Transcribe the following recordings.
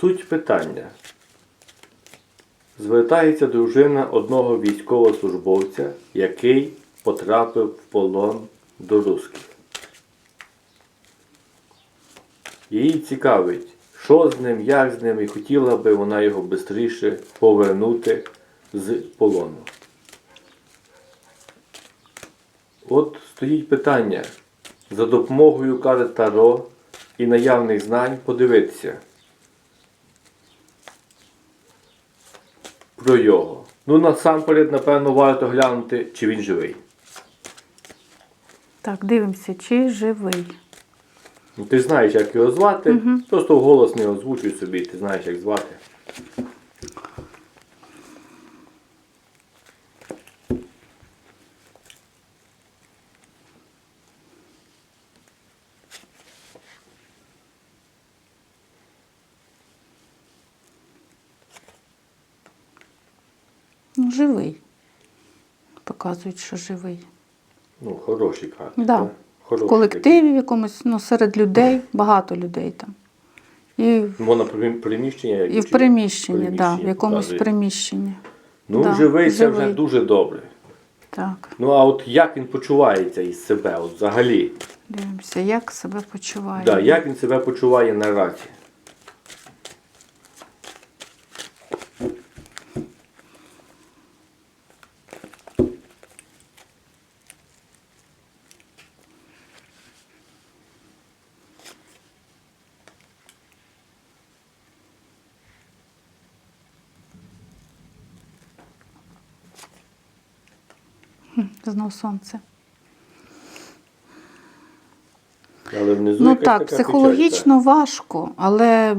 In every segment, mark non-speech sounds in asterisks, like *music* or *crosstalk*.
Суть питання. Звертається дружина одного військовослужбовця, який потрапив в полон до русських. Її цікавить, що з ним, як з ним, і хотіла би вона його швидше повернути з полону. От стоїть питання за допомогою карт Таро і наявних знань подивитися про його. Ну, насамперед, напевно, варто глянути, чи він живий. Так, дивимося, чи живий. Ну, ти знаєш, як його звати, просто вголос не озвучуй собі, ти знаєш, як звати. Ну, живий. Показують, що живий. Ну, хороші карти. Да. так? Хороші В колективі в якомусь, ну, серед людей, багато людей там. І, такі. Воно приміщення? як і в приміщенні, да, в якомусь показує. приміщенні. Ну, Да, живий це вже живий. дуже добре. Так, Ну, а от як він почувається із себе, от взагалі? дивимося, як себе почуває. Да, як він себе почуває наразі? Знов сонце. Але внизу Ну так, така психологічно важко, але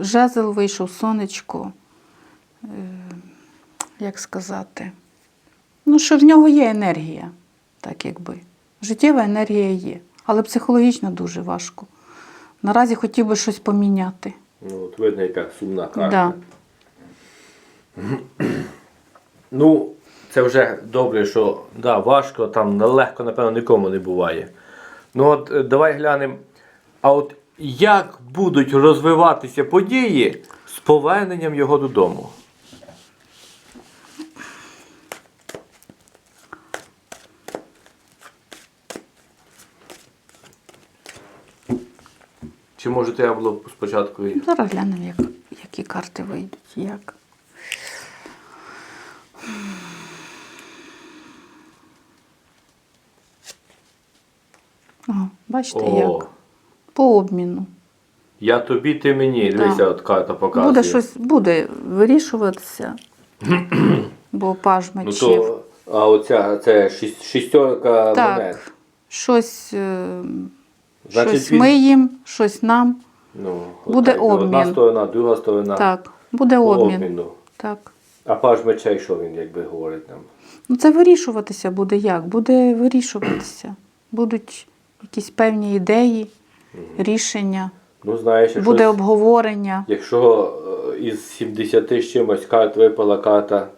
жезл вийшов сонечко. Е, Як сказати? Ну, що в нього є енергія, так якби. Життєва енергія є, але психологічно дуже важко. Наразі хотів би щось поміняти. Ну, от видно, яка сумна карта. Да. Ну, це вже добре, що да, важко, там нелегко, напевно, нікому не буває. Ну от е, давай глянемо. А от як будуть розвиватися події з поверненням його додому? Чи може треба було спочатку Зараз глянемо, як, які карти вийдуть. Як. О, бачите, О, як? По обміну. я тобі, ти мені. Дивися, от карта показує. Буде щось буде вирішуватися. *clears throat* Бо паж Ну мечів. то, а оця це шість- шістерка так, монет. щось, е, Значить, щось він- ми їм, щось нам. Ну, Буде отак, Одна сторона, друга сторона. Так, буде по обмін. обміну. Так. А паж мечей, що він якби говорить нам? Ну, це вирішуватися буде як? Буде вирішуватися. Будуть якісь певні ідеї, рішення, Ну, знаєш, якщо, буде обговорення. якщо е, із 70 з чимось карт випала карта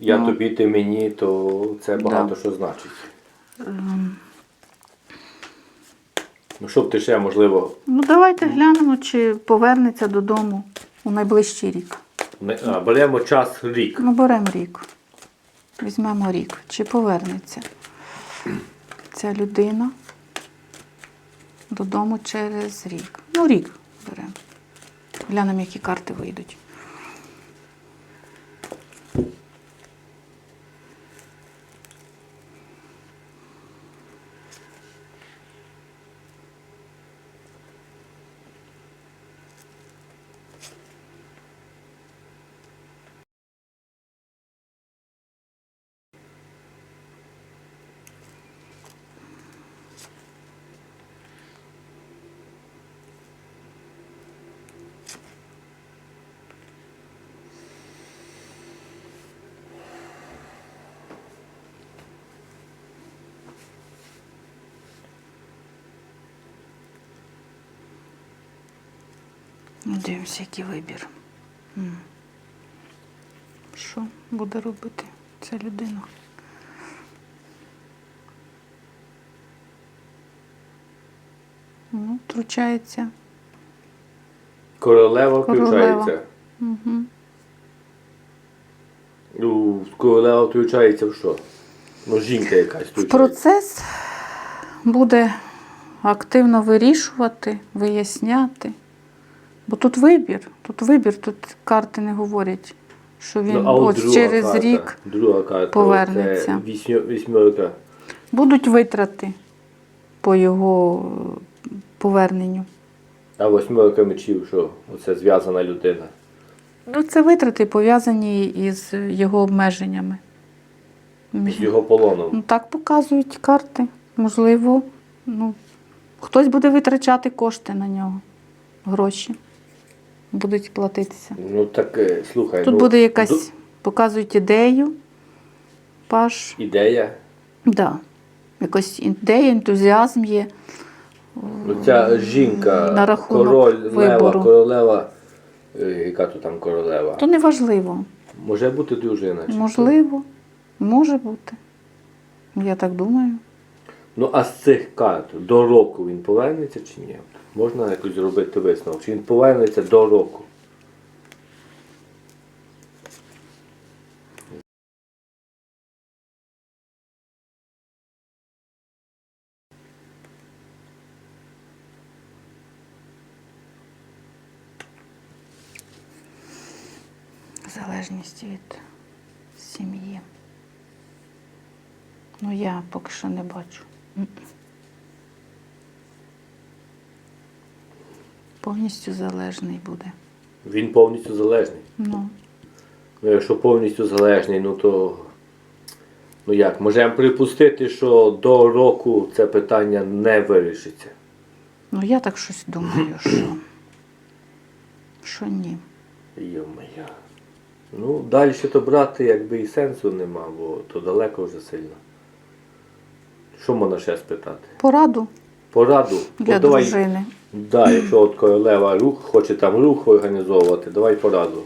Я Ну. тобі, ти мені, то це багато Да. що значить. Ем, Ну, щоб ти ще, можливо, Ну, давайте глянемо, чи повернеться додому у найближчий рік. не, а, беремо час рік. Ну, беремо рік. Візьмемо рік. Чи повернеться ця людина додому через рік? Ну, рік беремо. Глянемо, які карти вийдуть. Дивимося, який вибір. Що буде робити ця людина? Ну, втручається Королева включається. Угу. Ну, королева включається в що? Ну, жінка якась включається. процес буде активно вирішувати, виясняти. Бо тут вибір, тут вибір, тут карти не говорять, що він Ну, от ось через карта, рік друга карта, повернеться. Вісьмерка. будуть витрати по його е, поверненню. А восьмерка мечів, що? Оце зв'язана людина. Ну, це витрати пов'язані із його обмеженнями. З його полоном. Ну, так показують карти. Можливо, ну, хтось буде витрачати кошти на нього, гроші. Будуть платитися. Ну так е, слухай. Тут ну, буде якась, ду- показують ідею, паш. ідея. Да. Якась ідея, ентузіазм є. Ну, ця жінка, На рахунок король, лева, королева. е, Яка тут там королева? То не важливо. Може бути дружина. чи Можливо, може бути. Я так думаю. Ну а з цих карт до року він повернеться чи ні? Можна якось зробити висновок? Чи він повернеться до року? Залежність від сім'ї. Ну, я поки що не бачу. Повністю залежний буде. Він повністю залежний. Ну, Ну, якщо повністю залежний, ну то. Ну як, можемо припустити, що до року це питання не вирішиться. ну я так щось думаю, *clears throat* що, що ні. Йо-моє. Ну, далі то брати якби і сенсу нема, бо то далеко вже сильно. Що можна ще спитати? Пораду Пораду. для От давай, дружини. Да, якщо от королева рух, хоче там рух організовувати, давай пораду.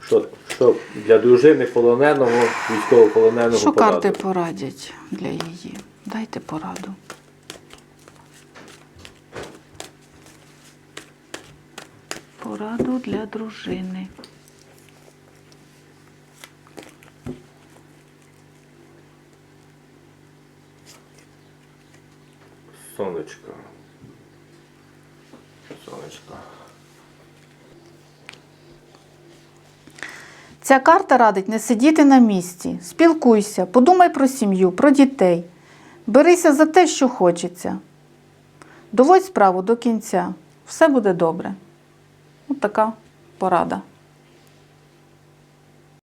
Що, що для дружини полоненого, військовополоненого Що пораду? карти порадять для її? Дайте пораду. Пораду для дружини. Сонечко. Сонечко. Ця карта радить не сидіти на місці. Спілкуйся, подумай про сім'ю, про дітей. Берися за те, що хочеться. Доводь справу до кінця. Все буде добре. Ось така порада.